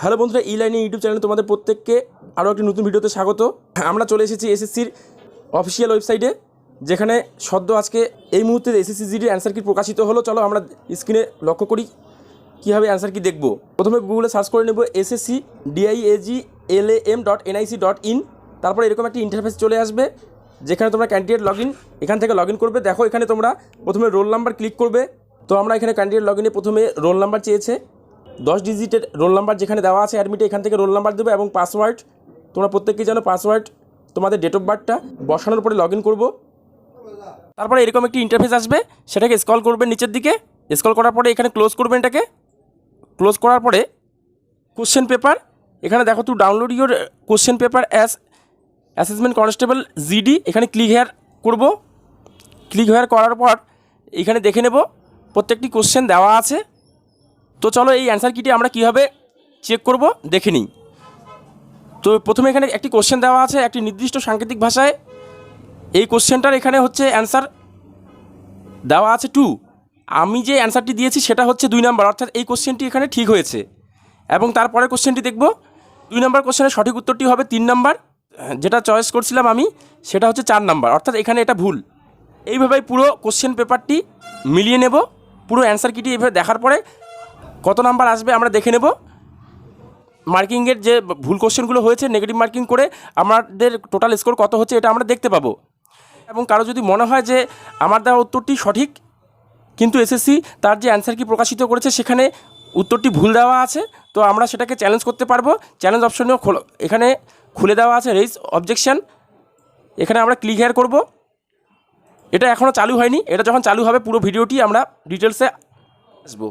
Hello বন্ধুরা, ই লাইনে YouTube চ্যানেলে তোমাদের প্রত্যেককে আরও একটি নতুন ভিডিওতে স্বাগত। আমরা চলে এসেছি এসএসসির অফিসিয়াল ওয়েবসাইটে, যেখানে সদ্য আজকে এই মুহূর্তে এসএসসি জিডির অ্যান্সার কি প্রকাশিত হলো, চলো আমরা স্ক্রিনে লক্ষ্য করি কীভাবে অ্যান্সার কি দেখব। প্রথমে গুগলে সার্চ করে নেব SSC DIAG L M dot NIC dot in, তারপর এরকম একটি ইন্টারফেস চলে আসবে, যেখানে তোমরা ক্যান্ডিডেট লগ এখান থেকে লগ করবে। দেখো এখানে তোমরা প্রথমে রোল নাম্বার ক্লিক করবে। তো আমরা এখানে ক্যান্ডিডেট লগ প্রথমে রোল নাম্বার চেয়েছে। দশ ডিজিটের রোল নাম্বার যেখানে দেওয়া আছে অ্যাডমিটে এখান থেকে রোল নাম্বার দেবে এবং পাসওয়ার্ড তোমরা প্রত্যেককে জানো পাসওয়ার্ড তোমাদের ডেট অফ বার্থটা বসানোর পরে লগ ইন করব। তারপরে এরকম একটি ইন্টারফেস আসবে, সেটাকে স্কল করবেন নিচের দিকে। স্কল করার পরে এখানে ক্লোজ করবেন এটাকে। ক্লোজ করার পরে কোশ্চেন পেপার এখানে দেখো তুই download your question paper as assessment constable GD এখানে ক্লিক হেয়ার করব। ক্লিক হেয়ার করার পর এখানে দেখে নেব, প্রত্যেকটি কোশ্চেন দেওয়া আছে। তো চলো এই অ্যান্সার কিটি আমরা কীভাবে চেক করব? দেখে নিই। তো প্রথমে এখানে একটি কোশ্চেন দেওয়া আছে, একটি নির্দিষ্ট সাংকেতিক ভাষায়। এই কোশ্চেনটার এখানে হচ্ছে অ্যান্সার দেওয়া আছে টু আমি যে অ্যান্সারটি দিয়েছি সেটা হচ্ছে দুই নাম্বার অর্থাৎ এই কোশ্চেনটি এখানে ঠিক হয়েছে। এবং তারপরে কোশ্চেনটি দেখব। দুই নাম্বার কোশ্চেনের সঠিক উত্তরটি হবে তিন নাম্বার যেটা চয়েস করছিলাম আমি, সেটা হচ্ছে চার নাম্বার অর্থাৎ এখানে এটা ভুল। এইভাবেই পুরো কোশ্চেন পেপারটি মিলিয়ে নেব। পুরো অ্যান্সার কিটি এইভাবে দেখার পরে কত নাম্বার আসবে আমরা দেখে নেব। মার্কিংয়ের যে ভুল কোশ্চেনগুলো হয়েছে নেগেটিভ মার্কিং করে আমাদের টোটাল স্কোর কত হচ্ছে এটা আমরা দেখতে পাবো। এবং কারও যদি মনে হয় যে আমার দেওয়া উত্তরটি সঠিক, কিন্তু এসএসসি তার যে অ্যান্সার কি প্রকাশিত করেছে সেখানে উত্তরটি ভুল দেওয়া আছে, তো আমরা সেটাকে চ্যালেঞ্জ করতে পারব। চ্যালেঞ্জ অপশনেও খোলো এখানে খুলে দেওয়া আছে রেইজ অবজেকশন এখানে আমরা ক্লিক হেয়ার করব। এটা এখনও চালু হয়নি, এটা যখন চালু হবে পুরো ভিডিওটি আমরা ডিটেলসে আসব।